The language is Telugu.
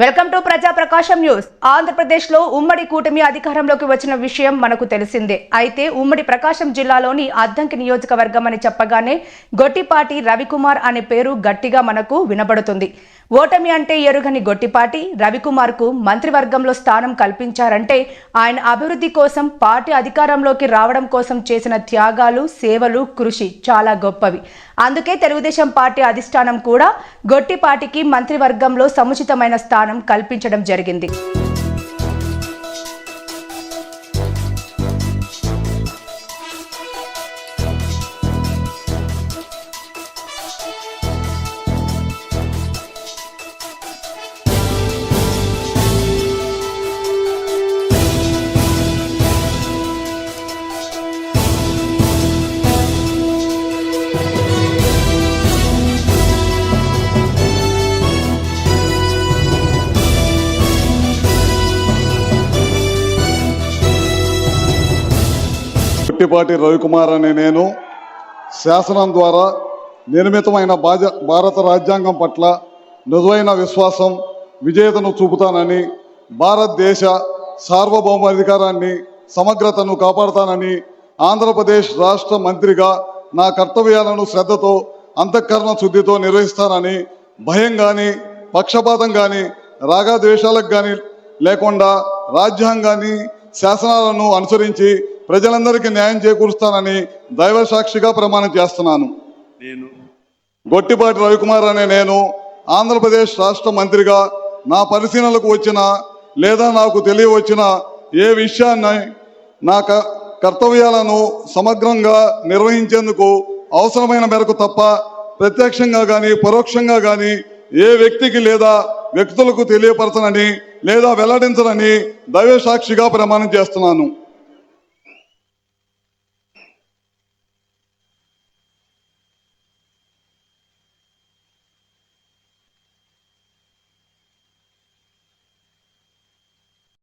వెల్కమ్ టు ప్రజా ప్రకాశం న్యూస్. ఆంధ్రప్రదేశ్లో ఉమ్మడి కూటమి అధికారంలోకి వచ్చిన విషయం మనకు తెలిసిందే. అయితే ఉమ్మడి ప్రకాశం జిల్లాలోని అద్దంకి నియోజకవర్గం అని చెప్పగానే గొట్టిపాటి రవికుమార్ అనే పేరు గట్టిగా మనకు వినబడుతుంది. ఓటమి అంటే ఎరుగని గొట్టిపాటి రవికుమార్కు మంత్రివర్గంలో స్థానం కల్పించారంటే ఆయన అభివృద్ధి కోసం పార్టీ అధికారంలోకి రావడం కోసం చేసిన త్యాగాలు సేవలు కృషి చాలా గొప్పవి. అందుకే తెలుగుదేశం పార్టీ అధిష్టానం కూడా గొట్టిపాటికి మంత్రివర్గంలో సముచితమైన స్థానం కల్పించడం జరిగింది. పుట్టిపాటి రవికుమార్ అనే నేను శాసనం ద్వారా నిర్మితమైన భాజ భారత రాజ్యాంగం పట్ల నిజమైన విశ్వాసం విజేతను చూపుతానని భారతదేశ సార్వభౌమాధికారాన్ని సమగ్రతను కాపాడుతానని ఆంధ్రప్రదేశ్ రాష్ట్ర మంత్రిగా నా కర్తవ్యాలను శ్రద్ధతో అంతఃకరణ శుద్ధితో నిర్వహిస్తానని భయం కానీ పక్షపాతం కానీ రాగద్వేషాలకు కానీ లేకుండా రాజ్యాంగాన్ని శాసనాలను అనుసరించి ప్రజలందరికీ న్యాయం చేకూరుస్తానని దైవ సాక్షిగా ప్రమాణం చేస్తున్నాను. నేను గొట్టిపాటి రవికుమార్ అనే నేను ఆంధ్రప్రదేశ్ రాష్ట్ర మంత్రిగా నా పరిశీలనలకు వచ్చిన లేదా నాకు తెలియవచ్చిన ఏ విషయాన్ని నా క- కర్తవ్యాలను సమగ్రంగా నిర్వహించేందుకు అవసరమైన మేరకు తప్ప ప్రత్యక్షంగా కానీ పరోక్షంగా కానీ ఏ వ్యక్తికి లేదా వ్యక్తులకు తెలియపరచనని లేదా వెల్లడించనని దైవ సాక్షిగా ప్రమాణం చేస్తున్నాను.